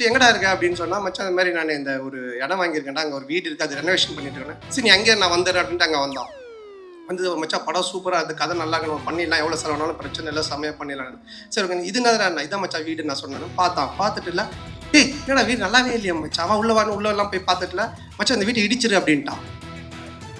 First எங்கடா இருக்க அப்படின்னு சொன்னால் மச்சான் அந்த மாதிரி நான் இந்த ஒரு இடம் வாங்கியிருக்கேன்டா அங்கே ஒரு வீடு இருக்குது அது ரெனோவேஷன் பண்ணிட்டு இருக்கேன். சரி நீ அங்கே நான் வந்துடுறேன் அப்படின்ட்டு அங்கே வந்தான். வந்து ஒரு படம் சூப்பராக அது கதை நல்லா நம்ம பண்ணிடலாம் எவ்வளோ செலவுனாலும் பிரச்சனை இல்லை செம்மையாக பண்ணிடலாம். சரி ஓகே இது என்ன இதான் மச்சா வீடு நான் சொன்னேன். பார்த்தான். பார்த்துட்டு இல்லை டேய் என்னடா வீடு நல்லாவே இல்லையா மச்சான் அவன் உள்ள வான்னு உள்ள எல்லாம் போய் பார்த்துட்டுல மச்சான் இந்த வீட்டை இடிச்சிரு அப்படின்ட்டான்.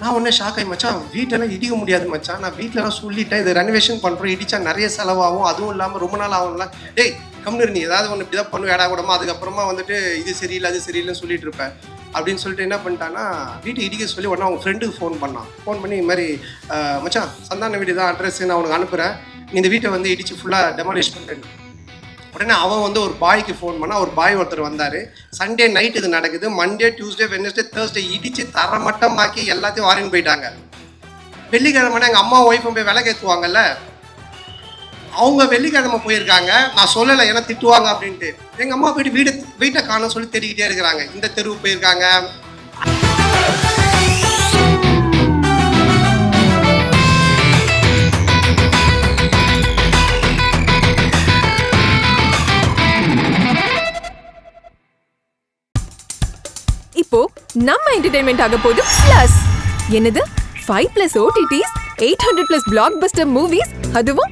நான் ஒன்றே ஷாக் ஆகி மச்சான் வீட்டெல்லாம் இடிக்க முடியாது மச்சான் நான் வீட்டிலலாம் சொல்லிட்டேன் இது ரெனோவேஷன் பண்ணுறோம் இடிச்சா நிறைய செலவாகும் அதுவும் இல்லாமல் ரொம்ப நாள் ஆகும்ல டேய் கம்னு நீ ஏதாவது ஒன்று இப்படி தான் பண்ணுவேன் வேடா கூடமா அதுக்கப்புறமா வந்துட்டு இது சரியில்லை அது சரியில்லைன்னு சொல்லிட்டு இருப்பேன். அப்படின்னு சொல்லிட்டு என்ன பண்ணிட்டான்னா வீட்டை இடிக்க சொல்லி உடனே அவங்க ஃப்ரெண்டுக்கு ஃபோன் பண்ணான். ஃபோன் பண்ணி இது மாதிரி மச்சான் சந்தான வீடு தான் அட்ரஸ் நான் உனக்கு அனுப்புகிறேன் நீ இந்த வீட்டை வந்து இடிச்சு ஃபுல்லாக டெமாலிஷ் பண்ணுறேன் உடனே அவன் வந்து ஒரு பாய்க்கு ஃபோன் பண்ணால் ஒரு பாய் ஒருத்தர் வந்தார். சண்டே நைட் இது நடக்குது. மண்டே டியூஸ்டே வெனஸ்டே தேர்ஸ்டே இடிச்சு தரமட்டமாக்கி எல்லாத்தையும் வாரின்னு போயிட்டாங்க. வெள்ளிக்கிழமை எங்கள் அம்மா ஒய்ஃபும் போய் விலை ஏற்றுவாங்கல்ல அவங்க வெள்ளிக்கிழமை போயிருக்காங்க. நான் சொல்லலை ஏன்னா திட்டுவாங்க அப்படின்ட்டு. எங்கள் அம்மா போயிட்டு வீடு வீட்டை காணோம் சொல்லி தேடிக்கிட்டே இருக்கிறாங்க. இந்த தெருவு போயிருக்காங்க. இப்போ நம்ம என்டர்டைன்மெண்ட் ஆக போகுது பிளஸ் என்னது? Five plus OTTs eight hundred plus blockbuster movies அதுவும்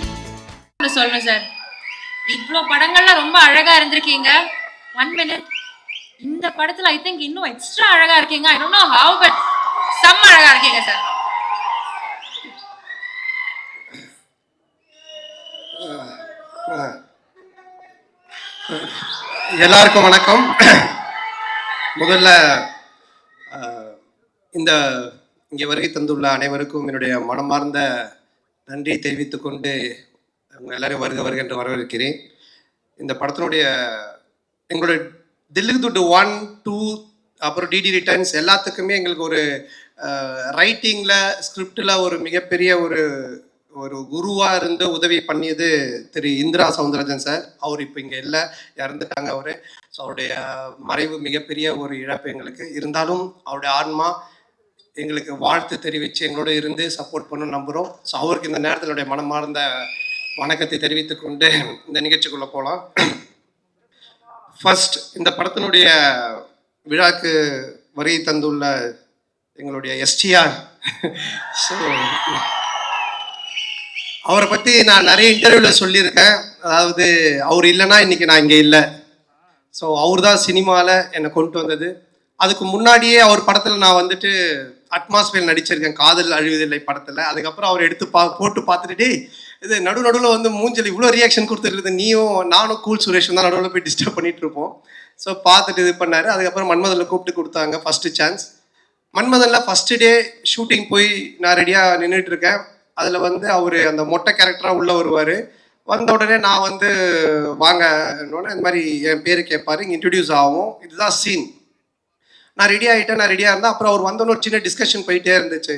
சொல்லணும் சார்? இவ்வளோ படங்கள்லாம் ரொம்ப அழகா இருந்திருக்கீங்க. ஒன் மினிட் இந்த படத்துல ஐ திங்க் இன்னும் எக்ஸ்ட்ரா அழகா இருக்கீங்க. I don't know how but செம்ம அழகா இருக்கீங்க சார். எல்லாருக்கும் வணக்கம். முதல்ல இந்த இங்கே வருகை தந்துள்ள அனைவருக்கும் என்னுடைய மனமார்ந்த நன்றியை தெரிவித்துக்கொண்டு உங்கள் எல்லாரையும் வருக வருக என்று வரவேற்கிறேன். இந்த படத்தினுடைய எங்களுடைய தில்லுக்கு துட்டு ஒன் டூ அப்புறம் டிடி ரிட்டர்ன்ஸ் எல்லாத்துக்குமே எங்களுக்கு ஒரு ரைட்டிங்கில் ஸ்கிரிப்டில் ஒரு மிகப்பெரிய ஒரு ஒரு குருவாக இருந்து உதவி பண்ணியது திரு இந்திரா சவுந்தரராஜன் சார். அவர் இப்போ இங்கே இல்லை இறந்துட்டாங்க அவர். ஸோ அவருடைய மறைவு மிகப்பெரிய ஒரு இழப்பு எங்களுக்கு. இருந்தாலும் அவருடைய ஆன்மா எங்களுக்கு வாழ்த்து தெரிவித்து எங்களோட இருந்து சப்போர்ட் பண்ண நம்புகிறோம் ஸோ அவருக்கு இந்த நேரத்தினுடைய மனமார்ந்த வணக்கத்தை தெரிவித்துக் கொண்டு இந்த நிகழ்ச்சிக்குள்ளே போகலாம் ஃபர்ஸ்ட் இந்த படத்தினுடைய விழாக்கு வரி தந்துள்ள எங்களுடைய எஸ்டிஆர். ஸோ அவரை பற்றி நான் நிறைய இன்டர்வியூவில் சொல்லியிருக்கேன். அதாவது அவர் இல்லைன்னா இன்னைக்கு நான் இங்கே இல்லை. ஸோ அவர் தான் சினிமாவில் என்னை கொண்டு வந்தது. அதுக்கு முன்னாடியே அவர் படத்தில் நான் வந்துட்டு அட்மாஸ்பியர் நடிச்சிருக்கேன். காதல் அழிவதில்லை படத்தில். அதுக்கப்புறம் அவர் எடுத்து பா போட்டு பார்த்துட்டு இது நடு நடுவில் வந்து மூஞ்சல் இவ்வளோ ரியாக்ஷன் கொடுத்துருக்குது. நீயும் நானும் கூல் சுரேஷும் தான் நடுவில் போய் டிஸ்டர்ப் பண்ணிட்டு இருப்போம். ஸோ பார்த்துட்டு இது பண்ணார். அதுக்கப்புறம் மன்மதனில் கூப்பிட்டு கொடுத்தாங்க ஃபஸ்ட்டு சான்ஸ் மன்மதனில் ஃபஸ்ட்டு டே ஷூட்டிங் போய் நான் ரெடியாக நின்றுட்டு இருக்கேன். அதில் வந்து அவர் அந்த மொட்டை கேரக்டராக உள்ளே வருவார். வந்த உடனே நான் வந்து வாங்க. இந்த மாதிரி என் பேர் கேட்பாரு. இங்கே இன்ட்ரடியூஸ் ஆகும் இதுதான் சீன் நான் ரெடி ஆகிட்டேன் நான் ரெடியாக இருந்தேன் அப்புறம் அவர் வந்தோன்னு ஒரு சின்ன டிஸ்கஷன் போயிட்டே இருந்துச்சு.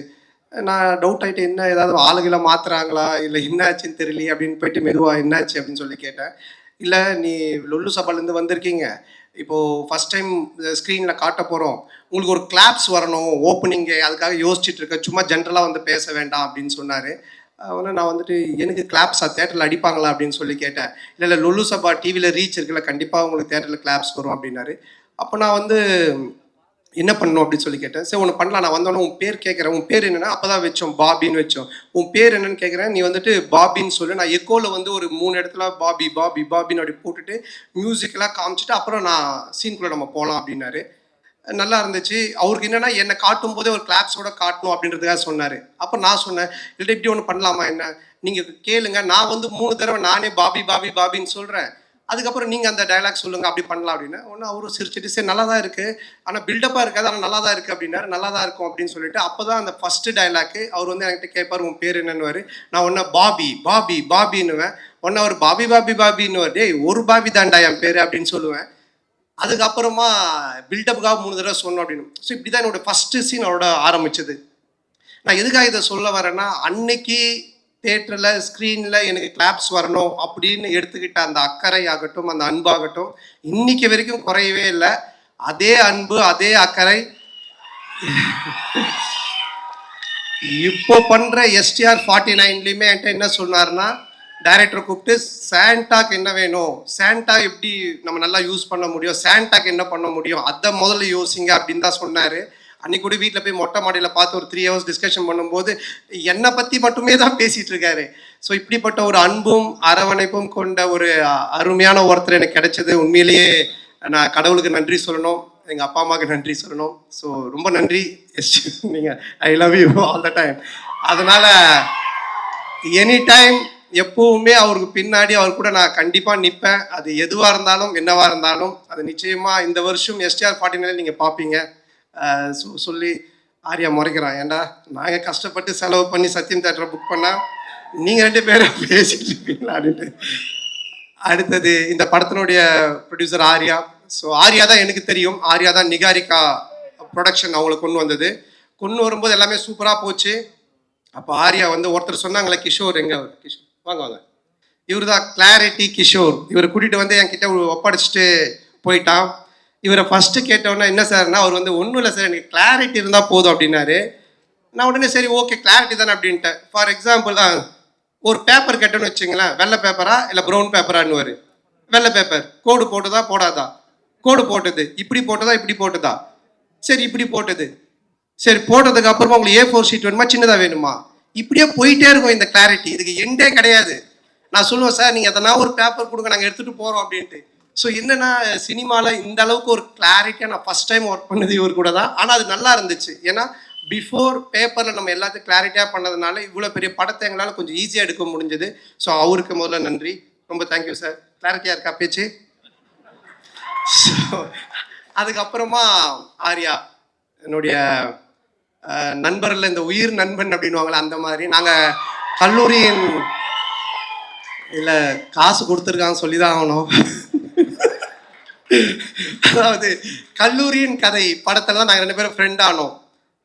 நான் டவுட் ஆகிட்டு என்ன ஏதாவது ஆளுகளை மாத்துறாங்களா? இல்லை என்னாச்சுன்னு தெரியலையே அப்படின்னு போயிட்டு மெதுவாக என்னாச்சு அப்படின்னு சொல்லி கேட்டேன். இல்லை நீ லொல்லு சபாலேருந்து வந்திருக்கீங்க. இப்போது ஃபஸ்ட் டைம் ஸ்க்ரீனில் காட்ட போகிறோம் உங்களுக்கு ஒரு கிளாப்ஸ் வரணும் ஓப்பனிங்கு அதுக்காக யோசிச்சுட்டு இருக்க. சும்மா ஜென்ரலாக வந்து பேச வேண்டாம் அப்படின்னு சொன்னார். அவனை நான் வந்துட்டு எனக்கு கிளாப்ஸா தேட்டரில் அடிப்பாங்களா? அப்படின்னு சொல்லி கேட்டேன். இல்லை இல்லை லொல்லு சபா டிவியில் ரீச் இருக்குல்ல கண்டிப்பாக உங்களுக்கு தேட்டரில் கிளாப்ஸ் வரும் அப்படின்னாரு. அப்போ நான் வந்து என்ன பண்ணணும் அப்படின்னு சொல்லி கேட்டேன். சரி ஒன்று பண்ணலாம். நான் வந்தோடனே உன் பேர் கேட்குறேன். உன் பேர் என்னன்னா அப்போ தான் வச்சோம் பாபின்னு வச்சோம். உன் பேர் என்னன்னு கேட்குறேன். நீ வந்துட்டு பாபின்னு சொல்லு. நான் எக்கோவில் வந்து ஒரு மூணு இடத்துல பாபி பாபி பாபின்னு அப்படி போட்டுட்டு மியூசிக்கெல்லாம் காமிச்சிட்டு அப்புறம் நான் சீன்குள்ளே நம்ம போகலாம் அப்படின்னாரு. நல்லா இருந்துச்சு. அவருக்கு என்னன்னா என்னை காட்டும் போதே ஒரு கிளாப்ஸோட காட்டணும் அப்படின்றதுக்காக சொன்னார். அப்போ நான் சொன்னேன் இல்லை இப்படி ஒன்று பண்ணலாமா? என்ன? நீங்கள் கேளுங்க. நான் வந்து மூணு தடவை நானே பாபி பாபி பாபின்னு சொல்கிறேன் அதுக்கப்புறம் நீங்கள் அந்த டயலாக் சொல்லுங்கள் அப்படி பண்ணலாம் அப்படின்னா. ஒன்று அவரும் சிரிச்சிட்டு சரி நல்லா தான் இருக்குது ஆனால் பில்டப்பாக இருக்காது ஆனால் நல்லா தான் இருக்குது அப்படின்னா நல்லா தான் இருக்கும் அப்படின்னு சொல்லிட்டு அப்போ தான் அந்த ஃபஸ்ட்டு டயலாக்கு அவர் வந்து என்கிட்ட கேட்பார் உன் பேர் என்னன்னுவார். நான் ஒன்று பாபி பாபி பாபின்னுவேன். ஒன்று அவர் பாபி பாபி பாபின்னுவார். டேய் ஒரு பாபி தாண்டா என் பேர் அப்படின்னு சொல்லுவேன். அதுக்கப்புறமா பில்டப்புக்காக மூணு தடவை சொன்னோம் அப்படின்னு. ஸோ இப்படி தான் என்னோட ஃபஸ்ட்டு சீன் அவரோட ஆரம்பிச்சது. நான் எதுக்காக இதை சொல்ல வரேன்னா அன்னைக்கு தேட்டரில் ஸ்க்ரீனில் எனக்கு கிளாப்ஸ் வரணும் அப்படின்னு எடுத்துக்கிட்ட அந்த அக்கறை ஆகட்டும் அந்த அன்பாகட்டும் இன்னைக்கு வரைக்கும் குறையவே இல்லை. அதே அன்பு அதே அக்கறை. இப்போ பண்ணுற எஸ்டிஆர் ஃபார்ட்டி நைன்லையுமே என்கிட்ட என்ன சொன்னார்னா டைரக்டர் கூப்பிட்டு சாண்டாக்கு என்ன வேணும்? சாண்டா எப்படி நம்ம நல்லா யூஸ் பண்ண முடியும்? சாண்டாக்கு என்ன பண்ண முடியும்? அதை முதல்ல யோசிங்க அப்படின்னு தான் சொன்னார். அன்னைக்கு கூட வீட்டில் போய் மொட்டை மாடியில் பார்த்து ஒரு த்ரீ ஹவர்ஸ் டிஸ்கஷன் பண்ணும்போது என்னை பற்றி மட்டுமே தான் பேசிகிட்டு இருக்காரு. ஸோ இப்படிப்பட்ட ஒரு அன்பும் அரவணைப்பும் கொண்ட ஒரு அருமையான ஒருத்தர் எனக்கு கிடைச்சது. உண்மையிலேயே நான் கடவுளுக்கு நன்றி சொல்லணும். எங்கள் அப்பா அம்மாவுக்கு நன்றி சொல்லணும். ஸோ ரொம்ப நன்றி. எஸ் நீங்கள் I love you all the time அதனால் எனி டைம் எப்பவுமே அவருக்கு பின்னாடி அவர் கூட நான் கண்டிப்பாக நிற்பேன் அது எதுவாக இருந்தாலும் என்னவாக இருந்தாலும் அது நிச்சயமாக இந்த வருஷம் எஸ்டிஆர் ஃபார்ட்டி நீங்கள் பார்ப்பீங்க. சொல்லி ஆர்யா முறைக்கிறான். ஏன்டா நாங்கள் கஷ்டப்பட்டு செலவு பண்ணி சத்தியம் தேட்டரை புக் பண்ணால் நீங்கள் ரெண்டு பேரும் பேசிட்டு இருப்பீங்களா அப்படின்ட்டு. அடுத்தது இந்த படத்தினுடைய ப்ரொடியூசர் ஆர்யா. ஸோ ஆர்யா தான் எனக்கு தெரியும். ஆர்யா தான் நிகாரிகா ப்ரொடக்ஷன் அவங்களை கொண்டு வந்தது. கொண்டு வரும்போது எல்லாமே சூப்பராக போச்சு. அப்போ ஆர்யா வந்து ஒருத்தர் சொன்னாங்களே கிஷோர் எங்க கிஷோர். வாங்க வாங்க. இவர் தான் கிளாரிட்டி கிஷோர். இவரை கூட்டிகிட்டு வந்து என்கிட்ட ஒப்படைச்சிட்டு போயிட்டான். இவரை ஃபஸ்ட்டு கேட்டோன்னே என்ன சார்னா அவர் வந்து ஒன்றும் இல்லை சார் எனக்கு கிளாரிட்டி இருந்தால் போதும் அப்படின்னாரு. நான் உடனே சரி ஓகே கிளாரிட்டி தானே அப்படின்ட்டேன். ஃபார் எக்ஸாம்பிள் ஒரு பேப்பர் கேட்டோன்னு வச்சுங்களேன் வெள்ளை பேப்பரா இல்லை ப்ரௌன் பேப்பரான்னு வெள்ளை பேப்பர் கோடு போட்டுதா போடாதா? கோடு போட்டது இப்படி போட்டதா இப்படி போட்டதா? சரி இப்படி போட்டது. சரி போட்டதுக்கு அப்புறமா உங்களுக்கு ஏ ஃபோர் ஷீட் வேணுமா? சின்னதாக வேணுமா? இப்படியே போயிட்டே இருக்கும் இந்த கிளாரிட்டி இதுக்கு எண்டே கிடையாது. நான் சொல்லுவேன் சார் நீங்கள் எதனா ஒரு பேப்பர் கொடுங்க நாங்கள் எடுத்துகிட்டு போகிறோம் அப்படின்ட்டு. ஸோ என்னன்னா சினிமாவில் இந்த அளவுக்கு ஒரு கிளாரிட்டியாக நான் ஃபஸ்ட் டைம் ஒர்க் பண்ணது இவர் கூட தான். ஆனால் அது நல்லா இருந்துச்சு. ஏன்னா பிஃபோர் பேப்பரில் நம்ம எல்லாத்தையும் கிளாரிட்டியாக பண்ணதுனால இவ்வளோ பெரிய படத்தை எங்களால் கொஞ்சம் ஈஸியாக எடுக்க முடிஞ்சது. ஸோ அவருக்கு முதல்ல நன்றி. ரொம்ப தேங்க்யூ சார் கிளாரிட்டியாக இருக்கா பேச்சு? ஸோ அதுக்கப்புறமா ஆர்யா என்னுடைய நண்பரில் இந்த உயிர் நண்பன் அப்படின்னுவாங்களே அந்த மாதிரி. நாங்கள் கல்லூரியின் இல்லை காசு கொடுத்துருக்காங்க சொல்லி தான் ஆகணும். அதாவது கல்லூரியின் கதை படத்துல தான் நாங்கள் ரெண்டு பேரும் ஃப்ரெண்ட் ஆனோம்.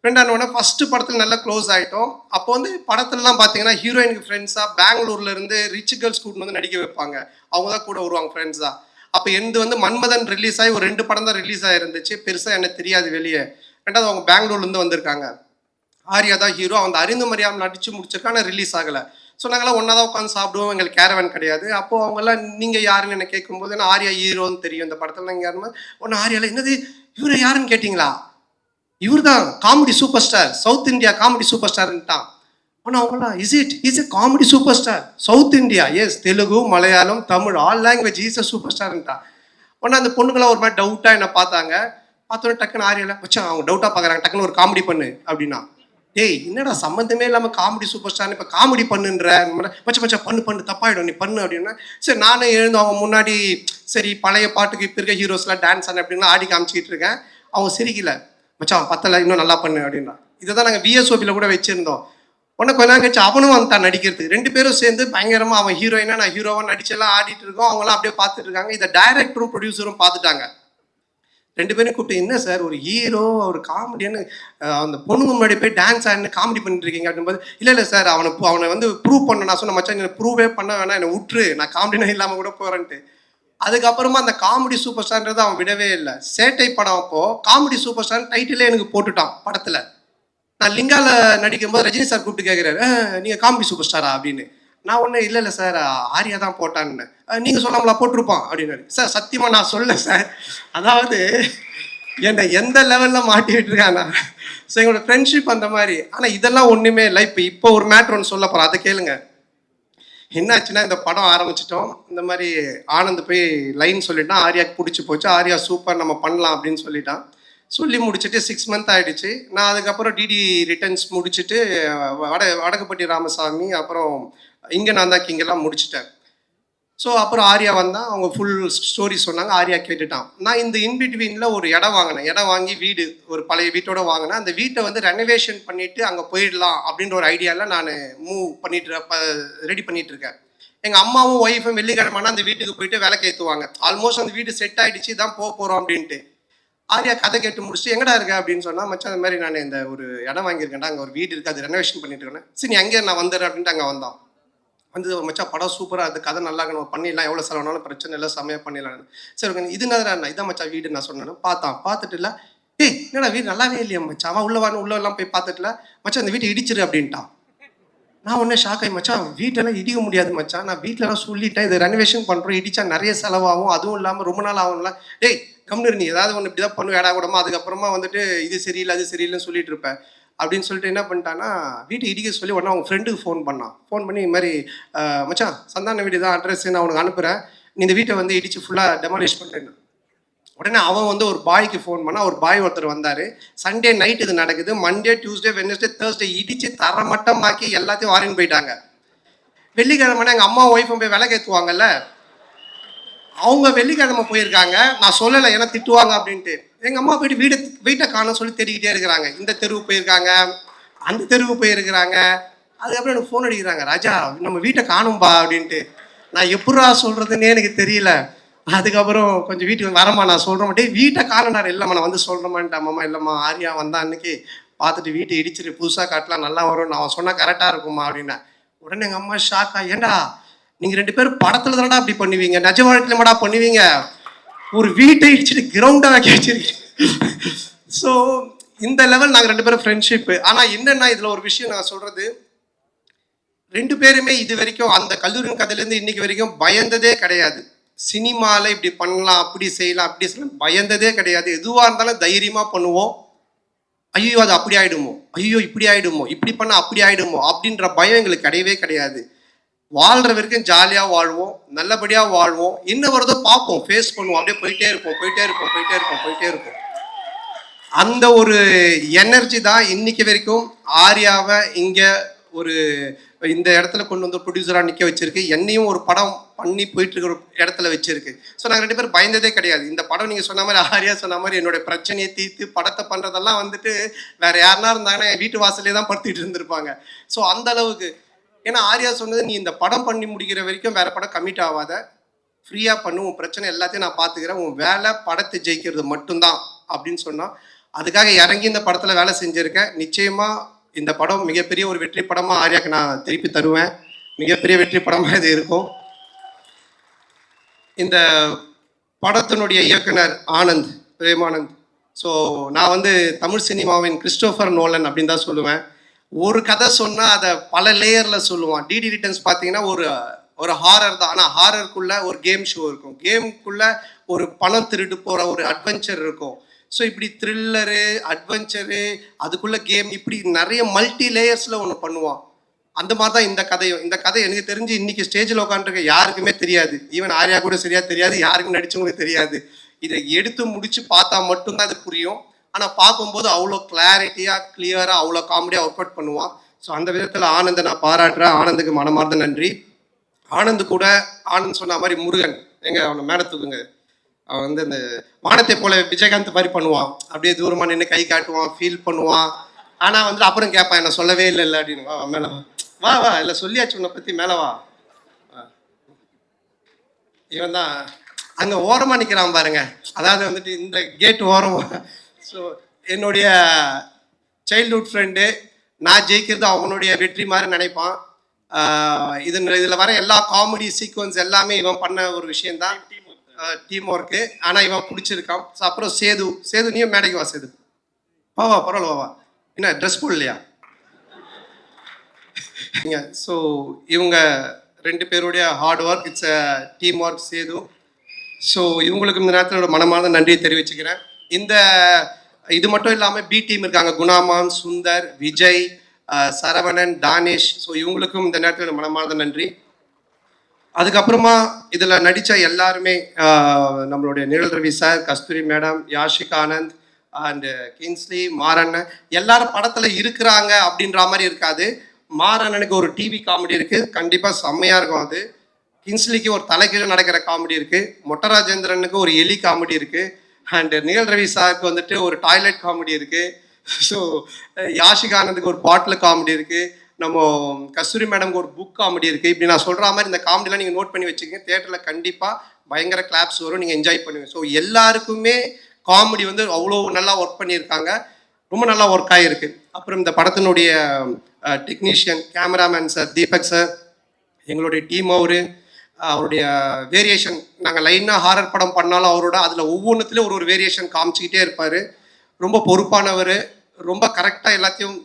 ஃப்ரெண்ட் ஆனோடனே ஃபர்ஸ்ட் படத்தில் நல்லா க்ளோஸ் ஆகிட்டோம் அப்போ வந்து படத்துலலாம் பார்த்தீங்கன்னா ஹீரோயினுக்கு ஃப்ரெண்ட்ஸாக பெங்களூர்ல இருந்து ரிச் கேர்ள்ஸ் கூட்டு வந்து நடிக்க வைப்பாங்க. அவங்க தான் கூட வருவாங்க ஃப்ரெண்ட்ஸாக அப்போ எந்து வந்து மன்மதன் ரிலீஸ் ஆகி ஒரு ரெண்டு படம் தான் ரிலீஸ் ஆகிருந்துச்சு பெருசாக எனக்கு தெரியாது வெளியே. ரெண்டாவது அவங்க பெங்களூர்லேருந்து வந்திருக்காங்க. ஆர்யா தான் ஹீரோ அந்த அறிந்து மரியாமல் நடிச்சு ஆனால் ரிலீஸ் ஆகலை. ஸோ நாங்களாம் ஒன்றா தான் உட்காந்து சாப்பிடுவோம் எங்களுக்கு கேரவன் கிடையாது. அப்போது அவங்கெல்லாம் நீங்கள் யாருன்னு என்ன கேட்கும்போது நான் ஆர்யா ஹீரோன்னு தெரியும். இந்த படத்தில் நீங்கள் யாருன்னா ஒன்று ஆர்யாவில் என்னது? இவர் யாருன்னு கேட்டிங்களா? இவர் தான் comedy super star South India comedy super ஸ்டார்ன்ட்டான் ஆனால் அவங்களாம் is it is a comedy super star South India yes Telugu Malayalam Tamil all language is a super ஸ்டார்ன்ட்டான் உடனே அந்த பொண்ணுங்களாம் ஒரு மாதிரி டவுட்டாக என்னை பார்த்தாங்க. பார்த்தோன்னே டக்குன்னு ஆரியல மச்சான் அவங்க டவுட்டாக பார்க்குறாங்க டக்குன்னு ஒரு காமெடி பண்ணு அப்படின்னா. டேய் என்னடா சம்மந்தமே இல்லாமல் காமெடி சூப்பர் ஸ்டார் இப்போ காமெடி பண்ணுன்ற மச்ச மச்சா பண்ணு பண்ணு தப்பாயிடும். நீ பண்ணு அப்படின்னா சரி நானே எழுந்து அவங்க முன்னாடி சரி பழைய பாட்டுக்கு இப்போ இருக்க ஹீரோஸ்லாம் டான்ஸ் ஆன அப்படின்லாம் ஆடி காமிச்சிக்கிட்டு இருக்கேன். அவங்க சிரிக்கல. மச்சான் பத்தலை இன்னும் நல்லா பண்ணு அப்படின்னா. இதை தான் நாங்கள் விஎஸ்ஓபியில் கூட வச்சுருந்தோம். உடனே கொஞ்ச நேரம் கழிச்சு அவனும் வந்துட்டான் நடிக்கிறதுக்கு. ரெண்டு பேரும் சேர்ந்து பயங்கரமாக அவன் ஹீரோயினா நான் ஹீரோவாக நடிச்செல்லாம் ஆடிட்டு இருக்கோம். அவங்களாம் அப்படியே பார்த்துட்டு இருக்காங்க. இதை டைரக்டரும் ப்ரொடியூசரும் பார்த்துட்டாங்க. ரெண்டு பேரும் கூப்பிட்டு என்ன சார் ஒரு ஹீரோ ஒரு காமெடியான்னு அந்த பொண்ணுங்க முன்னாடி போய் டான்ஸ் ஆடினு காமெடி பண்ணிட்டு இருக்கீங்க அப்படின்போது இல்லை இல்லை சார் அவனை அவனை வந்து ப்ரூவ் பண்ண நான் சொன்ன மச்சான் நீ ப்ரூவே பண்ண வேணாம் என்னை விட்டுரு நான் காமெடினா இல்லாமல் கூட போகிறேன்ட்டு அதுக்கப்புறமா அந்த காமெடி சூப்பர் ஸ்டார்ன்றது அவன் விடவே இல்லை. சேட்டை படம் அப்போ காமெடி சூப்பர் ஸ்டார் டைட்டிலே எனக்கு போட்டுட்டான் படத்தில். நான் லிங்காவில் நடிக்கும்போது ரஜினி சார் கூப்பிட்டு கேட்குறாரு நீங்கள் காமெடி சூப்பர் ஸ்டாரா அப்படின்னு. நான் ஒன்றும் இல்லை இல்லை சார் ஆரியா தான் போட்டான்னு. நீங்கள் சொல்லாமலா? போட்டிருப்பான். அப்படின்னாரு. சார் சத்தியமாக நான் சொல்ல சார். அதாவது என்னை எந்த லெவலில் மாட்டி விட்டுருக்கானா ஸோ எங்களோட ஃப்ரெண்ட்ஷிப் அந்த மாதிரி. ஆனால் இதெல்லாம் ஒன்றுமே இல்லை. இப்போ இப்போ ஒரு மேட்ரு ஒன்று சொல்ல போகிறோம் அதை கேளுங்க. என்னாச்சுன்னா இந்த படம் ஆரம்பிச்சிட்டோம். இந்த மாதிரி ஆனந்த் போய் லைன் சொல்லிட்டான். ஆரியாக்கு பிடிச்சி போச்சு. ஆரியா சூப்பர் நம்ம பண்ணலாம் அப்படின்னு சொல்லிட்டான். சொல்லி முடிச்சுட்டு சிக்ஸ் மந்த் ஆகிடுச்சு நான் அதுக்கப்புறம் டிடி ரிட்டர்ன்ஸ் முடிச்சுட்டு வட வடக்குப்பட்டி ராமசாமி அப்புறம் இங்கே நான் தான் கிங்கெல்லாம் முடிச்சிட்டேன். ஸோ அப்புறம் ஆர்யா வந்தால் அவங்க ஃபுல் ஸ்டோரி சொன்னாங்க. ஆர்யா கேட்டுட்டான். நான் இந்த இன்பிட்வீனில் ஒரு இடம் வாங்கினேன். இடம் வாங்கி வீடு ஒரு பழைய வீட்டோட வாங்கினேன். அந்த வீட்டை வந்து ரெனோவேஷன் பண்ணிவிட்டு அங்கே போயிடலாம் அப்படின்ற ஒரு ஐடியாவில் நான் மூவ் பண்ணிட்டு ரெடி பண்ணிட்டு இருக்கேன். எங்கள் அம்மாவும் ஒய்ஃபும் வெள்ளிக்கிழமைனா அந்த வீட்டுக்கு போயிட்டு வேலை ஏற்றுவாங்க ஆல்மோஸ்ட் அந்த வீடு செட் ஆகிடுச்சு தான் போக போகிறோம் அப்படின்ட்டு. ஆர்யா கதை கேட்டு முடிச்சுட்டு எங்கடா இருக்க? அப்படின்னு சொன்னால் மச்சான் அந்த மாதிரி நான் இந்த ஒரு இடம் வாங்கியிருக்கேன்டா. அங்கே ஒரு வீடு இருக்குது அது ரெனோவேஷன் பண்ணிட்டு இருக்கேன். சரி நீ அங்கே நான் வந்துடுறேன் அப்படின்ட்டு அங்கே வந்தான். வந்து மச்சா படம் சூப்பராக அது கதை நல்லா நம்ம பண்ணிடலாம் எவ்வளோ செலவுனாலும் பிரச்சனை இல்லை செம்மையாக பண்ணிடலாம். சரி okay, இது என்ன இதான் மச்சான் வீடு நான் சொன்னேன். பார்த்தான் பார்த்துட்டு இல்லை ஏய் என்னடா வீடு நல்லாவே இல்லையா மச்சான் அவன் உள்ள வான்னு உள்ளெல்லாம் போய் பார்த்துட்டுல மச்சான் இந்த வீட்டை இடிச்சிரு அப்படின்ட்டான். நான் ஒன்றே ஷாக் ஆகி மச்சான் வீட்டெல்லாம் இடிக்க முடியாது மச்சான் நான் வீட்டிலலாம் சொல்லிட்டேன் இது ரெனோவேஷன் பண்ணுறோம் இடிச்சா நிறைய செலவாகும் அதுவும் இல்லாமல் ரொம்ப நாள் ஆகும்ல. டேய் கம்னு நீ ஏதாவது ஒன்று இப்படி தான் பண்ணு ஏடா கூடமா அதுக்கப்புறமா வந்துட்டு இது சரியில்லை அது சரியில்லைன்னு சொல்லிட்டு இருப்பேன். அப்படின்னு சொல்லிட்டு என்ன பண்ணிட்டான்னா வீட்டை இடிக்க சொல்லி உடனே அவங்க ஃப்ரெண்டுக்கு ஃபோன் பண்ணான். ஃபோன் பண்ணி இது மாதிரி மச்சான் சந்தான வீடு தான் அட்ரஸ் நான் உனக்கு அனுப்புகிறேன் நீ இந்த வீட்டை வந்து இடிச்சு ஃபுல்லாக டெமாலிஷ் பண்ணுறேன் உடனே அவன் வந்து ஒரு பாய்க்கு ஃபோன் பண்ணால் ஒரு பாய் ஒருத்தர் வந்தார். சண்டே நைட் இது நடக்குது. மண்டே டியூஸ்டே வெனஸ்டே தேர்ஸ்டே இடித்து தரமட்டமாக்கி எல்லாத்தையும் வாரின்னு போயிட்டாங்க. வெள்ளிக்கிழமை எங்கள் அம்மா ஒய்ஃபும் போய் விலை அவங்க வெள்ளிக்கிழமை போயிருக்காங்க. நான் சொல்லலை ஏன்னா திட்டுவாங்க அப்படின்ட்டு. எங்கள் அம்மா போயிட்டு வீடு வீட்டை காணோம் சொல்லி தேடிக்கிட்டே இருக்கிறாங்க. இந்த தெருவுக்கு போயிருக்காங்க அந்த தெருவுக்கு போயிருக்கிறாங்க. அதுக்கப்புறம் எனக்கு ஃபோன் அடிக்கிறாங்க. ராஜா நம்ம வீட்டை காணும்பா அப்படின்ட்டு. நான் எப்படா சொல்கிறதுன்னே எனக்கு தெரியல. அதுக்கப்புறம் கொஞ்சம் வீட்டுக்கு வந்து வரமா நான் சொல்கிறேன் டே வீட்டை காணனார் இல்லைம்மா நான் வந்து சொல்கிறேமான்ட்டு அம்மா இல்லைம்மா ஆரியா வந்தா அன்னைக்கு பார்த்துட்டு வீட்டை இடிச்சிட்டு புதுசாக காட்டலாம் நல்லா வரும். நான் சொன்னால் கரெக்டாக இருக்குமா அப்படின்னா. உடனே எங்கள் அம்மா ஷாக்கா ஏண்டா நீங்கள் ரெண்டு பேரும் படத்தில் தானடா அப்படி பண்ணுவீங்க? நஜ வாழ்க்கையில மடா பண்ணுவீங்க? ஒரு வீட்டை இடிச்சுட்டு கிரவுண்டா வைக்க வச்சிருக்கீங்க. ஸோ இந்த லெவல் நாங்கள் ரெண்டு பேரும் ஃப்ரெண்ட்ஷிப்பு ஆனால் என்னென்னா இதில் ஒரு விஷயம் நான் சொல்கிறது ரெண்டு பேருமே இது வரைக்கும் அந்த கல்லூரியின் கதையிலேருந்து இன்னைக்கு வரைக்கும் பயந்ததே கிடையாது. சினிமாவில் இப்படி பண்ணலாம் அப்படி செய்யலாம் அப்படி செய்யலாம் பயந்ததே கிடையாது. எதுவாக இருந்தாலும் தைரியமாக பண்ணுவோம். ஐயோ அது அப்படி ஆகிடுமோ ஐயோ இப்படி ஆயிடுமோ? இப்படி பண்ணால் அப்படி ஆகிடுமோ அப்படின்ற பயம் எங்களுக்கு கிடையவே கிடையாது. வாழ்ற வரைக்கும் ஜாலியாக வாழ்வோம் நல்லபடியாக வாழ்வோம். என்ன வருதோ பார்ப்போம். ஃபேஸ் பண்ணுவோம். அப்படியே போயிட்டே இருப்போம் போயிட்டே இருப்போம் போயிட்டே இருப்போம் போயிட்டே இருப்போம். அந்த ஒரு எனர்ஜி தான் இன்னைக்கு வரைக்கும் ஆர்யாவை இங்கே ஒரு இந்த இடத்துல கொண்டு வந்து ப்ரொடியூசராக நிற்க வச்சிருக்கு. என்னையும் ஒரு படம் பண்ணி போயிட்டு இருக்கிற இடத்துல வச்சிருக்கு. ஸோ நாங்கள் ரெண்டு பேரும் பயந்ததே கிடையாது. இந்த படம் நீங்கள் சொன்ன மாதிரி ஆர்யா சொன்ன மாதிரி என்னோட பிரச்சனையை தீர்த்து படத்தை பண்ணுறதெல்லாம் வந்துட்டு வேற யாருனா இருந்தாங்கன்னா என் வீட்டு வாசலே தான் படுத்திட்டு இருந்திருப்பாங்க. ஸோ அந்த அளவுக்கு ஏன்னா ஆர்யா சொன்னது நீ இந்த படம் பண்ணி முடிக்கிற வரைக்கும் வேற படம் கமிட் ஆகாத. ஃப்ரீயாக பண்ணு உன் பிரச்சனை எல்லாத்தையும் நான் பார்த்துக்கிறேன். உன் வேலை படத்தை ஜெயிக்கிறது மட்டும்தான். அப்படின்னு சொன்னால் அதுக்காக இறங்கி இந்த படத்தில் வேலை செஞ்சுருக்கேன் நிச்சயமாக இந்த படம் மிகப்பெரிய ஒரு வெற்றி படமாக ஆர்யாக்கு நான் திருப்பி தருவேன். மிகப்பெரிய வெற்றி படமாக இது இருக்கும். இந்த படத்தினுடைய இயக்குனர் ஆனந்த் பிரேமானந்த். ஸோ நான் வந்து தமிழ் சினிமாவின் கிறிஸ்டோஃபர் நோலன் அப்படின்னு தான் சொல்லுவேன். ஒரு கதை சொன்னால் அதை பல லேயரில் சொல்லுவான். டிடி ரிட்டர்ன்ஸ் பார்த்தீங்கன்னா ஒரு ஒரு ஹாரர் தான். ஆனால் ஹாரருக்குள்ள ஒரு கேம் ஷோ இருக்கும். கேமுக்குள்ள ஒரு பணம் திருட்டு போகிற ஒரு அட்வென்ச்சர் இருக்கும். ஸோ இப்படி த்ரில்லரு அட்வென்ச்சரு அதுக்குள்ள கேம் இப்படி நிறைய மல்டி லேயர்ஸில் ஒன்று பண்ணுவான். அந்த மாதிரி தான் இந்த கதையும். இந்த கதை எனக்கு தெரிஞ்சு இன்னைக்கு ஸ்டேஜில் உட்காந்துருக்க யாருக்குமே தெரியாது. ஈவன் ஆர்யா கூட சரியாக தெரியாது. யாருக்கும் நடிச்சவங்களுக்கு தெரியாது. இதை எடுத்து முடிச்சு பார்த்தா மட்டும்தான் அது புரியும். ஆனால் பார்க்கும்போது அவ்வளோ கிளாரிட்டியாக கிளியராக அவ்வளோ காமெடியாக ஒர்க் அவுட் பண்ணுவான். ஸோ அந்த விதத்தில் ஆனந்தை நான் பாராட்டுறேன். ஆனந்துக்கு மனமார்ந்த நன்றி. ஆனந்த் கூட ஆனந்த் சொன்ன மாதிரி முருகன். எங்க அவனை மேலே தூக்குங்க. அவன் வந்து இந்த வானத்தை போல விஜயகாந்த் மாதிரி பண்ணுவான். அப்படியே தூரமாக நின்று கை காட்டுவான் ஃபீல் பண்ணுவான். ஆனால் வந்து அப்புறம் கேட்பான் என்ன சொல்லவே இல்லை இல்லை அப்படின்னு. வா மேலே வா. வா வா இல்லை சொல்லியாச்சு உன்னை பற்றி மேலே வா. இவன் தான் அங்கே ஓரமாக நிற்கிறான் பாருங்க. அதாவது வந்துட்டு இந்த கேட் ஓரம் ஸோ என்னுடைய சைல்ட்ஹுட் ஃப்ரெண்டு நான் ஜெயிக்கிறது அவனுடைய வெற்றி மாதிரி நினைப்பான். இது இதில் வர எல்லா காமெடி சீக்வன்ஸ் எல்லாமே இவன் பண்ண ஒரு விஷயம்தான். டீம் ஒர்க்கு ஆனால் இவன் பிடிச்சிருக்கான். ஸோ அப்புறம் சேது சேது நீயும் மேடைக்கு வா சேது. வா வா பரவாயில்ல வா வா. என்ன ட்ரெஸ் போடலையா ஸோ இவங்க ரெண்டு பேருடைய hard work it's a team work Setu. So இவங்களுக்கு இந்த நேரத்தில் மனமார்ந்த நன்றியை தெரிவிச்சுக்கிறேன். இந்த இது மட்டும் இல்லாமல் பி டீம் இருக்காங்க. குணாமான் சுந்தர் விஜய் சரவணன் தானேஷ். ஸோ இவங்களுக்கும் இந்த நேரத்தில் மனமார்ந்த நன்றி. அதுக்கப்புறமா இதில் நடித்த எல்லாருமே நம்மளுடைய Nizhal Ravi sir Kasthuri madam Yashik Anand and Kingsley Marannan. எல்லாரும் படத்தில் இருக்கிறாங்க அப்படின்ற மாதிரி இருக்காது. மாரண்ணனுக்கு ஒரு டிவி காமெடி இருக்குது கண்டிப்பாக செம்மையாக இருக்கும் அது. கிங்ஸ்லிக்கு ஒரு தலைகீழ நடக்கிற காமெடி இருக்குது மொட்டராஜேந்திரனுக்கு ஒரு எலி காமெடி இருக்குது அண்ட் நிகழ் ரவி சாருக்கு வந்துட்டு ஒரு டாய்லெட் காமெடி இருக்குது ஸோ யாஷிக் ஆனந்துக்கு ஒரு பாட்டில் காமெடி இருக்குது நம்ம கஸ்தூரி மேடம்க்கு ஒரு புக் காமெடி இருக்குது இப்படி நான் சொல்கிற மாதிரி இந்த காமெடிலாம் நீங்கள் நோட் பண்ணி வச்சுக்கோங்க. தேட்டரில் கண்டிப்பாக பயங்கர கிளாப்ஸ் வரும். நீங்கள் என்ஜாய் பண்ணுவீங்க. ஸோ எல்லாருக்குமே காமெடி வந்து அவ்வளோ நல்லா ஒர்க் பண்ணியிருக்காங்க. ரொம்ப நல்லா ஒர்க் ஆகிருக்கு அப்புறம் இந்த படத்தினுடைய technician cameraman sir Deepak sir எங்களுடைய டீம் அவரு அவருடைய வேரியேஷன் நாங்கள் லைனாக ஹாரர் படம் பண்ணாலும் அவரோட அதில் ஒவ்வொன்றுத்துலேயும் ஒரு ஒரு வேரியேஷன் காமிச்சிக்கிட்டே இருப்பார். ரொம்ப பொறுப்பானவர் ரொம்ப கரெக்டாக எல்லாத்தையும்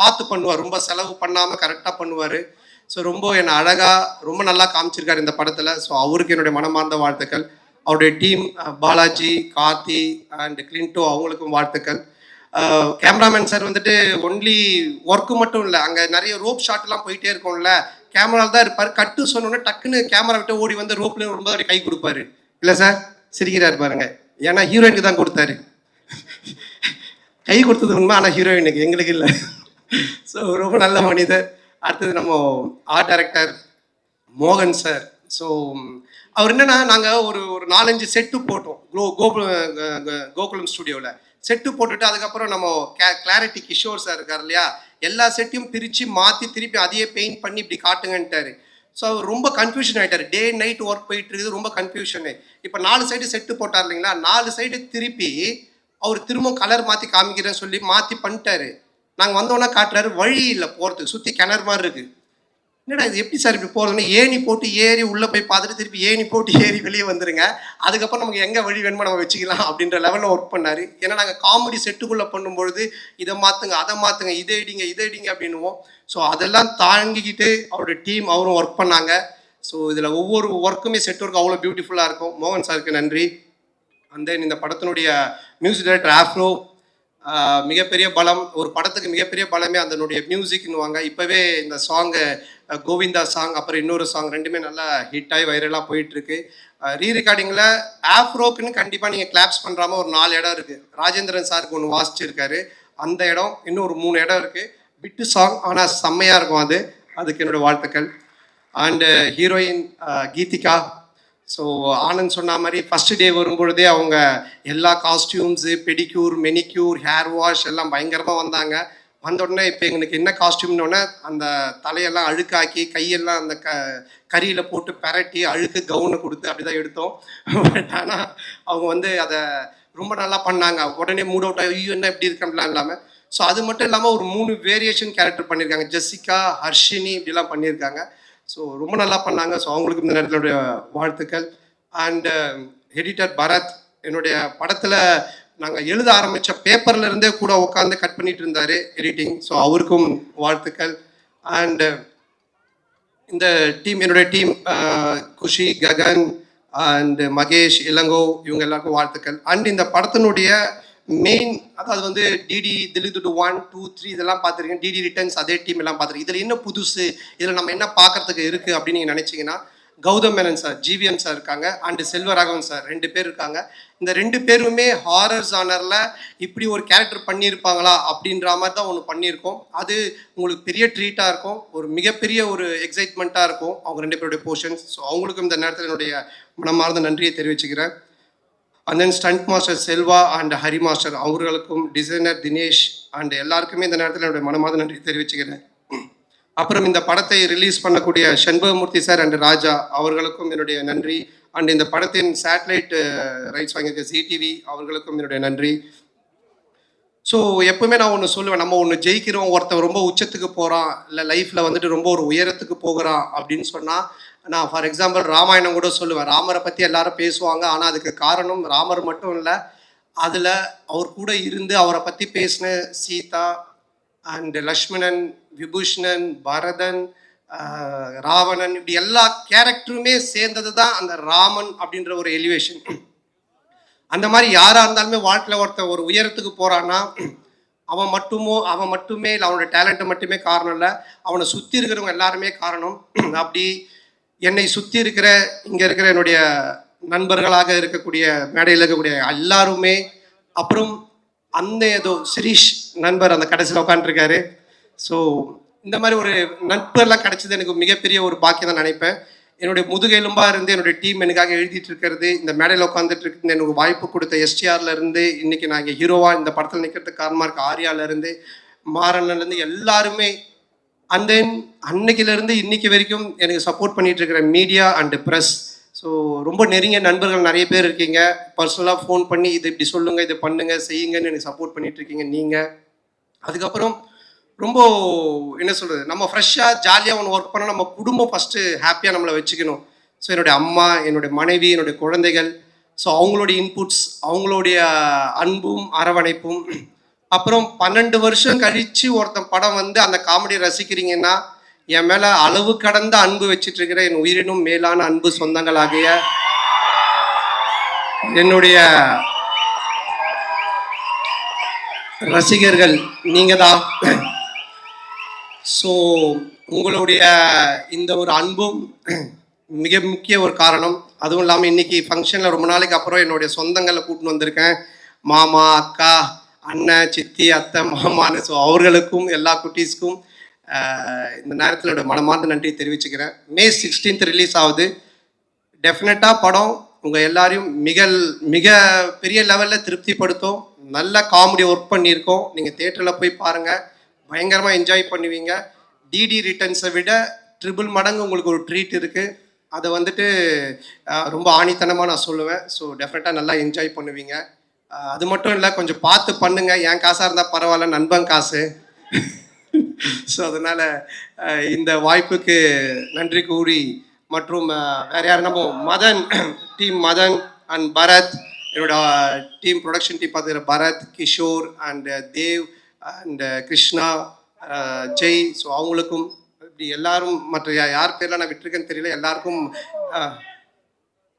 பார்த்து பண்ணுவார். ரொம்ப செலவு பண்ணாமல் கரெக்டாக பண்ணுவார். ஸோ ரொம்ப என்னை அழகாக ரொம்ப நல்லா காமிச்சிருக்காரு இந்த படத்தில். ஸோ அவருக்கு என்னுடைய மனமார்ந்த வாழ்த்துக்கள். அவருடைய team Balaji Karthi and Clinto அவங்களுக்கும் வாழ்த்துக்கள். கேமராமேன் சார் வந்துட்டு ஒன்லி ஒர்க்கு மட்டும் இல்லை அங்கே நிறைய ரோப் ஷாட்லாம் போயிட்டே இருக்கும்ல. கேமராவில் தான் இருப்பார். கட்டு சொன்னோன்னே டக்குன்னு கேமரா விட்டு ஓடி வந்து ரோப்ல ரொம்ப அவர் கை கொடுப்பாரு. இல்லை சார் சிரிக்கிறாரு பாருங்க. ஏன்னா ஹீரோயினுக்கு தான் கொடுத்தாரு. கை கொடுத்தது உண்மை ஆனால் ஹீரோயினுக்கு எங்களுக்கு இல்லை. ஸோ ரொம்ப நல்ல மனிதர். அடுத்தது நம்ம ஆர்ட் டைரக்டர் மோகன் சார் ஸோ அவர் என்னென்னா நாங்கள் ஒரு ஒரு நாலஞ்சு செட்டு போட்டோம். கோ கோகுலம் கோகுலம் ஸ்டுடியோவில் செட்டு போட்டுட்டு அதுக்கப்புறம் நம்ம கே கிளாரிட்டி கிஷோர் சார் இருக்கார் இல்லையா? எல்லா செட்டையும் பிரித்து மாற்றி திருப்பி அதையே பெயிண்ட் பண்ணி இப்படி காட்டுங்கன்ட்டாரு. ஸோ அவர் ரொம்ப கன்ஃபியூஷன் ஆகிட்டார் டே நைட் ஒர்க் போயிட்டு இருக்குது. ரொம்ப கன்ஃபியூஷனு இப்போ நாலு சைடு செட்டு போட்டார் இல்லைங்களா? நாலு சைடு திருப்பி அவர் திரும்ப கலர் மாற்றி காமிக்கிறேன்னு சொல்லி மாற்றி பண்ணிட்டாரு. நாங்கள் வந்தோன்னே காட்டுறாரு வழி இல்லை போகிறதுக்கு சுற்றி கிணறு மாதிரி இருக்குது என்னடா இது எப்படி சார் இப்படி போகிறதுன்னு ஏணி போட்டு ஏறி உள்ளே போய் பார்த்துட்டு திருப்பி ஏணி போட்டு ஏறி வெளியே வந்துருங்க. அதுக்கப்புறம் நமக்கு எங்கே வழி வேணுமோ நம்ம வச்சுக்கலாம் அப்படின்ற லெவலில் ஒர்க் பண்ணார். ஏன்னா நாங்கள் காமெடி செட்டுக்குள்ளே பண்ணும்பொழுது இதை மாற்றுங்க அதை மாற்றுங்க இதை இடிங்க இதை இடிங்க அப்படின்னுவோம். ஸோ அதெல்லாம் தாங்கிக்கிட்டு அவரோட டீம் அவரும் ஒர்க் பண்ணாங்க. ஸோ இதில் ஒவ்வொரு ஒர்க்குமே செட் ஒர்க் அவ்வளோ பியூட்டிஃபுல்லாக இருக்கும். மோகன் சாருக்கு நன்றி. அந்த தென் இந்த படத்தினுடைய மியூசிக் டைரக்டர் ஆஃப்ரோ மிகப்பெரிய பலம் ஒரு படத்துக்கு மிகப்பெரிய பலமே அதனுடைய மியூசிக்னுவாங்க இப்போவே இந்த சாங்கு கோவிந்தா சாங் அப்புறம் இன்னொரு சாங் ரெண்டுமே நல்லா ஹிட் ஆகி வைரலாக போயிட்டுருக்கு. ரீ ரெக்கார்டிங்கில் ஆஃப்ரோக்குன்னு கண்டிப்பாக நீங்கள் கிளாப்ஸ் பண்ணுறாம ஒரு நாலு இடம் இருக்குது ராஜேந்திரன் சாருக்கு ஒன்று வாசிச்சிருக்காரு. அந்த இடம் இன்னும் ஒரு மூணு இடம் இருக்குது பிட்டு சாங் ஆனால் செம்மையாக இருக்கும் அது. அதுக்கு என்னோடய வாழ்த்துக்கள். And heroine Geethika so Anand சொன்ன மாதிரி ஃபஸ்ட் டே வரும்பொழுதே அவங்க எல்லா costumes pedicure manicure hair wash எல்லாம் பயங்கரமாக வந்தாங்க. வந்த உடனே இப்போ எங்களுக்கு என்ன காஸ்டியூம்னோடனே அந்த தலையெல்லாம் அழுக்காக்கி கையெல்லாம் அந்த க கறியில் போட்டு பெரட்டி அழுக்கு கவுனை கொடுத்து அப்படி தான் எடுத்தோம். பட் ஆனால் அவங்க வந்து அதை ரொம்ப நல்லா பண்ணாங்க. உடனே மூட் அவுட் ஐயோ என்ன இப்படி இருக்கம்லாம் இல்லாமல் ஸோ அது மட்டும் இல்லாமல் ஒரு மூணு வேரியேஷன் கேரக்டர் பண்ணியிருக்காங்க ஜெசிகா ஹர்ஷினி இப்படிலாம் பண்ணியிருக்காங்க ஸோ ரொம்ப நல்லா பண்ணாங்க. ஸோ அவங்களுக்கு இந்த நேரத்திலுடைய வாழ்த்துக்கள். அண்டு எடிட்டர் um, பரத் என்னுடைய படத்தில் நாங்கள் எழுத ஆரம்பித்த பேப்பர்ல இருந்தே கூட உட்காந்து கட் பண்ணிட்டு இருந்தார் எடிட்டிங் ஸோ அவருக்கும் வாழ்த்துக்கள். அண்டு um, இந்த டீம் என்னுடைய team Kushi Gagan and Mahesh Ilango இவங்க எல்லாருக்கும் வாழ்த்துக்கள். அண்ட் இந்த படத்தினுடைய மெயின் அதாவது வந்து DD Dhilludhuddu one two three இதெல்லாம் பார்த்துருக்கேன் டிடி ரிட்டர்ன்ஸ் அதே டீம் எல்லாம் பார்த்துருக்கேன் இதில் என்ன புதுசு? இதில் நம்ம என்ன பார்க்கறதுக்கு இருக்குது அப்படின்னு நீங்கள் நினச்சிங்கன்னா Gautham Menon sir GVM sir இருக்காங்க அண்டு செல்வராகவன் சார் ரெண்டு பேர் இருக்காங்க. இந்த ரெண்டு பேருமே ஹாரர் ஜானரில் இப்படி ஒரு கேரக்டர் பண்ணியிருப்பாங்களா அப்படின்ற மாதிரி தான் ஒன்று பண்ணியிருக்கோம். அது உங்களுக்கு பெரிய ட்ரீட்டாக இருக்கும். ஒரு மிகப்பெரிய ஒரு எக்ஸைட்மெண்ட்டாக இருக்கும். அவங்க ரெண்டு பேருடைய போர்ஷன்ஸ் ஸோ அவங்களுக்கும் இந்த நேரத்தில் என்னுடைய மனமார்ந்த நன்றியை தெரிவிச்சுக்கிறேன். And then stunt master Selva and Hari master அவர்களுக்கும் டிசைனர் தினேஷ் அண்ட் எல்லாருக்குமே இந்த நேரத்தில் என்னுடைய மனமாத நன்றி தெரிவிச்சுக்கிறேன். அப்புறம் இந்த படத்தை ரிலீஸ் பண்ணக்கூடிய சண்பகமூர்த்தி சார் அண்ட் ராஜா அவர்களுக்கும் என்னுடைய நன்றி. அண்ட் இந்த படத்தின் சேட்டலைட் ரைட்ஸ் வாங்கியிருக்க சிடிவி அவர்களுக்கும் என்னுடைய நன்றி. ஸோ எப்பவுமே நான் ஒன்று சொல்லுவேன் நம்ம ஒன்று ஜெயிக்கிறோம் ஒருத்தன் ரொம்ப உச்சத்துக்கு போகிறான் இல்லை லைஃப்பில் வந்துட்டு ரொம்ப ஒரு உயரத்துக்கு போகிறான் அப்படின்னு சொன்னால் நான் ஃபார் எக்ஸாம்பிள் ராமாயணம் கூட சொல்லுவேன். ராமரை பற்றி எல்லாரும் பேசுவாங்க. ஆனால் அதுக்கு காரணம் ராமர் மட்டும் இல்லை. அதில் அவர் கூட இருந்து அவரை பற்றி பேசின சீதா அண்ட் லக்ஷ்மணன் விபூஷணன் பரதன் ராவணன் இப்படி எல்லா கேரக்டருமே சேர்ந்தது தான் அந்த ராமன் அப்படின்ற ஒரு எலிவேஷன் அந்த மாதிரி யாராக இருந்தாலுமே வாழ்க்கையில் ஒருத்தன் ஒரு உயரத்துக்கு போகிறான்னா அவன் மட்டுமோ அவன் மட்டுமே இல்லை அவனோட டேலண்ட்டை மட்டுமே காரணம் இல்லை. அவனை சுற்றி இருக்கிறவங்க எல்லாருமே காரணம். அப்படி என்னை சுற்றி இருக்கிற இங்கே இருக்கிற என்னுடைய நண்பர்களாக இருக்கக்கூடிய மேடையில் இருக்கக்கூடிய எல்லாருமே அப்புறம் அந்த ஏதோ சிரீஷ் நண்பர் அந்த கடைசியில் உட்காந்துருக்காரு ஸோ இந்த மாதிரி ஒரு நண்பர்லாம் கிடைச்சது எனக்கு மிகப்பெரிய ஒரு பாக்கியம் தான் நினைப்பேன். என்னுடைய முதுகெலும்பா இருந்து என்னுடைய டீம் எனக்காக எழுதிட்டு இருக்கிறது இந்த மேடையில் உட்காந்துட்டு இருக்கு எனக்கு வாய்ப்பு கொடுத்த எஸ்டிஆர்ல இருந்து இன்னைக்கு நான் இங்கே ஹீரோவா இந்த படத்தில் நிற்கிறதுக்கு காரணமாக இருக்க ஆர்யால இருந்து மாறன்ல இருந்து எல்லாருமே அண்ட் தென் அன்னைக்கிலேருந்து இன்னைக்கு வரைக்கும் எனக்கு சப்போர்ட் பண்ணிகிட்டு இருக்கிற மீடியா அண்டு ப்ரெஸ் ஸோ ரொம்ப நெருங்கிய நண்பர்கள் நிறைய பேர் இருக்கீங்க. பர்சனலாக ஃபோன் பண்ணி இது இப்படி சொல்லுங்கள் இதை பண்ணுங்கள் செய்யுங்கன்னு எனக்கு சப்போர்ட் பண்ணிகிட்டு இருக்கீங்க நீங்கள் அதுக்கப்புறம் ரொம்ப என்ன சொல்கிறது நம்ம ஃப்ரெஷ்ஷாக ஜாலியாக ஒன்று ஒர்க் பண்ணால் நம்ம குடும்பம் ஃபஸ்ட்டு ஹாப்பியாக நம்மளை வச்சுக்கணும். ஸோ என்னுடைய அம்மா என்னுடைய மனைவி என்னுடைய குழந்தைகள். ஸோ அவங்களுடைய இன்புட்ஸ் அவங்களுடைய அன்பும் அரவணைப்பும் அப்புறம் பன்னெண்டு வருஷம் கழித்து ஒருத்தன் படம் வந்து அந்த காமெடி ரசிக்கிறீங்கன்னா என் மேலே அளவு கடந்த அன்பு வச்சிட்டு இருக்கிற என் உயிரினும் மேலான அன்பு சொந்தங்களாகிய என்னுடைய ரசிகர்கள் நீங்கள் தான் ஸோ உங்களுடைய இந்த ஒரு அன்பும் மிக முக்கிய ஒரு காரணம். அதுவும் இல்லாமல் இன்னைக்கு ஃபங்க்ஷனில் ரொம்ப நாளைக்கு அப்புறம் என்னுடைய சொந்தங்களை கூட்டின்னு வந்திருக்கேன். மாமா அக்கா அண்ணன் சித்தி அத்தை மாமான்னு ஸோ அவர்களுக்கும் எல்லா குட்டீஸ்க்கும் இந்த நேரத்தில் மனமார்ந்த நன்றி தெரிவிச்சுக்கிறேன். மே சிக்ஸ்டீன்த் ரிலீஸ் ஆகுது. டெஃபினட்டாக படம் உங்கள் எல்லாரையும் மிக மிக பெரிய லெவலில் திருப்திப்படுத்தும். நல்ல காமெடி ஒர்க் பண்ணியிருக்கோம். நீங்கள் தேட்டரில் போய் பாருங்கள் பயங்கரமாக என்ஜாய் பண்ணுவீங்க. டிடி ரிட்டர்ன்ஸை விட ட்ரிபிள் மடங்கு உங்களுக்கு ஒரு ட்ரீட் இருக்குது அதை வந்துட்டு ரொம்ப ஆணித்தனமாக நான் சொல்லுவேன். ஸோ டெஃபினட்டாக நல்லா என்ஜாய் பண்ணுவீங்க. அது மட்டும் இல்லை கொஞ்சம் பார்த்து பண்ணுங்க. என் காசாக இருந்தால் பரவாயில்ல நண்பன் காசு. ஸோ அதனால் இந்த வாய்ப்புக்கு நன்றி கூறி மற்றும் வேறு வேற யார் நம்ம மதன் டீம் மதன் அண்ட் பரத் என்னோட டீம் ப்ரொடக்ஷன் டீம் பார்த்துக்கிற Bharath Kishore and Dev and Krishna Jai. So அவங்களுக்கும் இப்படி எல்லாரும் மற்ற யார் பேர்லாம் நான் விட்டுருக்கேன்னு தெரியல எல்லாருக்கும்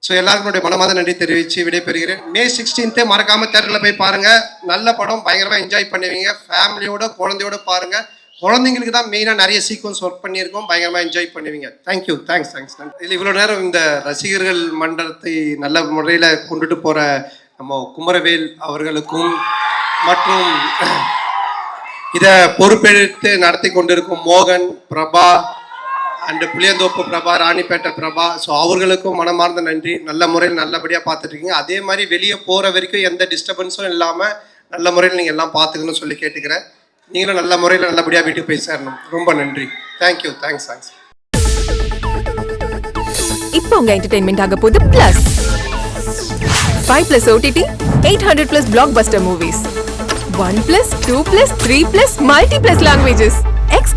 ஸோ எல்லாருக்கும் மனமாத நன்றி தெரிவித்து விடைபெறுகிறேன். மே சிக்ஸ்டீன்த்தே மறக்காம தேட்டரில் போய் பாருங்கள் நல்ல படம் பயங்கரமாக என்ஜாய் பண்ணுவீங்க. ஃபேமிலியோட குழந்தையோட பாருங்கள் குழந்தைங்களுக்கு தான் மெயினாக நிறைய சீக்வன்ஸ் ஒர்க் பண்ணியிருக்கோம். பயங்கரமாக என்ஜாய் பண்ணுவீங்க. தேங்க்யூ தேங்க்ஸ் தேங்க்ஸ் இல்லை இவ்வளோ நேரம் இந்த ரசிகர்கள் மன்றத்தை நல்ல முறையில் கொண்டுட்டு போகிற நம்ம குமரவேல் அவர்களுக்கும் மற்றும் இதை பொறுப்பெடுத்து நடத்தி கொண்டிருக்கும் மோகன் பிரபா அண்டு புளியந்தோப்பு பிரபா ராணிப்பேட்டை பிரபா ஸோ அவர்களுக்கும் மனமார்ந்த நன்றி. நல்ல முறையில் நல்லபடியாக பார்த்துட்ருக்கீங்க அதே மாதிரி வெளியே போகிற வரைக்கும் எந்த டிஸ்டர்பன்ஸும் இல்லாமல் நல்ல முறையில் நீங்கள் எல்லாம் பார்த்துக்கணும்னு சொல்லி கேட்டுக்கிறேன். நீங்களும் நல்ல முறையில் நல்லபடியாக வீட்டுக்கு போய் சேரணும். ரொம்ப நன்றி. தேங்க்யூ தேங்க்ஸ் தேங்க்ஸ் இப்போ உங்க என்டர்டைன்மெண்ட் ஆக போகுது plus five plus OTT eight hundred plus blockbuster movies one plus two plus three plus multi plus languages